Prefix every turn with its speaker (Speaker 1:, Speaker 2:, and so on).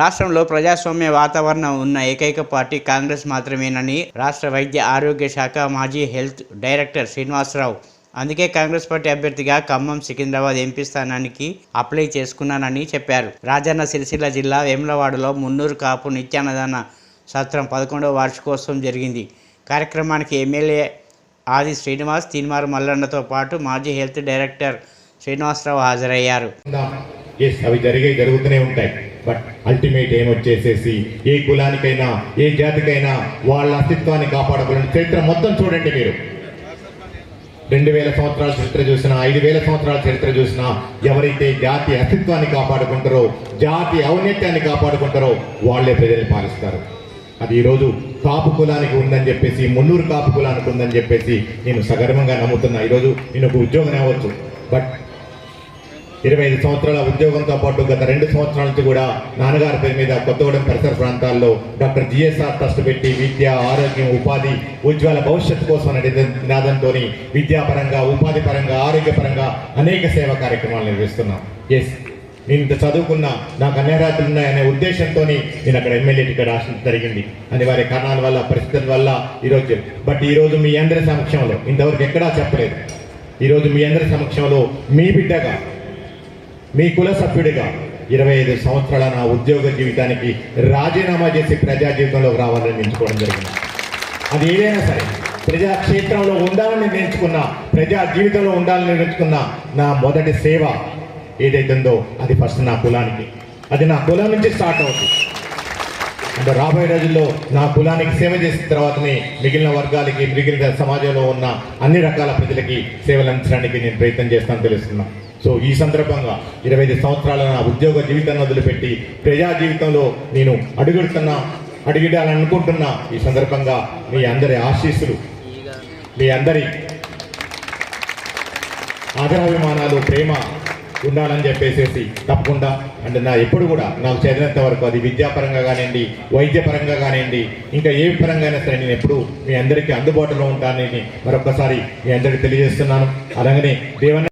Speaker 1: రాష్ట్రంలో ప్రజాస్వామ్య వాతావరణం ఉన్న ఏకైక పార్టీ కాంగ్రెస్ మాత్రమేనని రాష్ట్ర వైద్య ఆరోగ్య శాఖ మాజీ హెల్త్ డైరెక్టర్ శ్రీనివాసరావు. అందుకే కాంగ్రెస్ పార్టీ అభ్యర్థిగా ఖమ్మం సికింద్రాబాద్ ఎంపీ స్థానానికి అప్లై చేసుకున్నానని చెప్పారు. రాజన్న సిరిసిల్ల జిల్లా వేములవాడలో మున్నూరు కాపు నిత్యాన్నదాన సత్రం పదకొండవ వార్షికోత్సవం జరిగింది. కార్యక్రమానికి ఎమ్మెల్యే ఆది శ్రీనివాస్ తీన్మారు మల్లన్నతో పాటు మాజీ హెల్త్ డైరెక్టర్ శ్రీనివాసరావు హాజరయ్యారు.
Speaker 2: అవి జరిగే జరుగుతూనే ఉంటాయి. బట్ అల్టిమేట్ ఏమొచ్చేసేసి ఏ కులానికైనా ఏ జాతికైనా వాళ్ళ అస్తిత్వాన్ని కాపాడుకోవాలని చరిత్ర మొత్తం చూడండి మీరు. రెండు వేల సంవత్సరాల చరిత్ర చూసినా ఐదు వేల సంవత్సరాల చరిత్ర చూసినా ఎవరైతే జాతి అస్తిత్వాన్ని కాపాడుకుంటారో జాతి ఔన్నత్యాన్ని కాపాడుకుంటారో వాళ్ళే ప్రజల్ని పాలిస్తారు. అది ఈరోజు కాపు కులానికి ఉందని చెప్పేసి మున్నూరు కాపు కులానికి ఉందని చెప్పేసి నేను సగర్వంగా నమ్ముతున్నా. ఈరోజు నేను ఒక ఉద్యోగం అవ్వచ్చు. బట్ ఇరవై ఐదు సంవత్సరాల ఉద్యోగంతో పాటు గత రెండు సంవత్సరాల నుంచి కూడా నాన్నగారి పేరు మీద కొత్తగూడెం పరిసర ప్రాంతాల్లో డాక్టర్ జిఎస్ఆర్ ట్రస్ట్ పెట్టి విద్య ఆరోగ్యం ఉపాధి ఉజ్వల భవిష్యత్తు కోసం నినాదంతో విద్యాపరంగా ఉపాధి పరంగా ఆరోగ్యపరంగా అనేక సేవా కార్యక్రమాలు నిర్వహిస్తున్నాం. ఎస్ నేను ఇంత చదువుకున్నా నాకు అన్యరాత్రులు ఉన్నాయనే ఉద్దేశంతో నేను అక్కడ ఎమ్మెల్యే టికెట్ ఆశించడం జరిగింది. వారి కారణాల వల్ల పరిస్థితుల వల్ల ఈరోజు. బట్ ఈరోజు మీ అందరి సమక్షంలో ఇంతవరకు ఎక్కడా చెప్పలేదు. ఈరోజు మీ అందరి సమక్షంలో మీ బిడ్డగా మీ కుల సభ్యుడిగా ఇరవై ఐదు సంవత్సరాల నా ఉద్యోగ జీవితానికి రాజీనామా చేసి ప్రజా జీవితంలోకి రావాలని ఎంచుకోవడం జరిగింది. అది ఏదైనా సరే ప్రజా క్షేత్రంలో ఉండాలని నేర్చుకున్న ప్రజా జీవితంలో ఉండాలని నేర్చుకున్న నా మొదటి సేవ ఏదైతుందో అది ఫస్ట్ నా కులానికి. అది నా కులం నుంచి స్టార్ట్ అవుతుంది. అంటే రాబోయే రోజుల్లో నా కులానికి సేవ చేసిన తర్వాతనే మిగిలిన వర్గాలకి మిగిలిన సమాజంలో ఉన్న అన్ని రకాల ప్రజలకి సేవలు అందించడానికి నేను ప్రయత్నం చేస్తాను తెలుస్తున్నాను. సో ఈ సందర్భంగా ఇరవై ఐదు సంవత్సరాల నా ఉద్యోగ జీవితాన్ని వదిలిపెట్టి ప్రజా జీవితంలో నేను అడుగుడుతున్నా అడిగిడాలనుకుంటున్నా ఈ సందర్భంగా మీ అందరి ఆశీస్సులు మీ అందరి ఆదరాభిమానాలు ప్రేమ ఉండాలని చెప్పేసేసి తప్పకుండా అంటే నా ఎప్పుడు కూడా నాకు చదివినంత వరకు అది విద్యాపరంగా కానివ్వండి వైద్యపరంగా కానివ్వండి ఇంకా ఏ పరంగా అయినా సరే నేను ఎప్పుడు మీ అందరికీ అందుబాటులో ఉంటానని మరొకసారి మీ అందరికీ తెలియజేస్తున్నాను. అలాగనే దేవన్న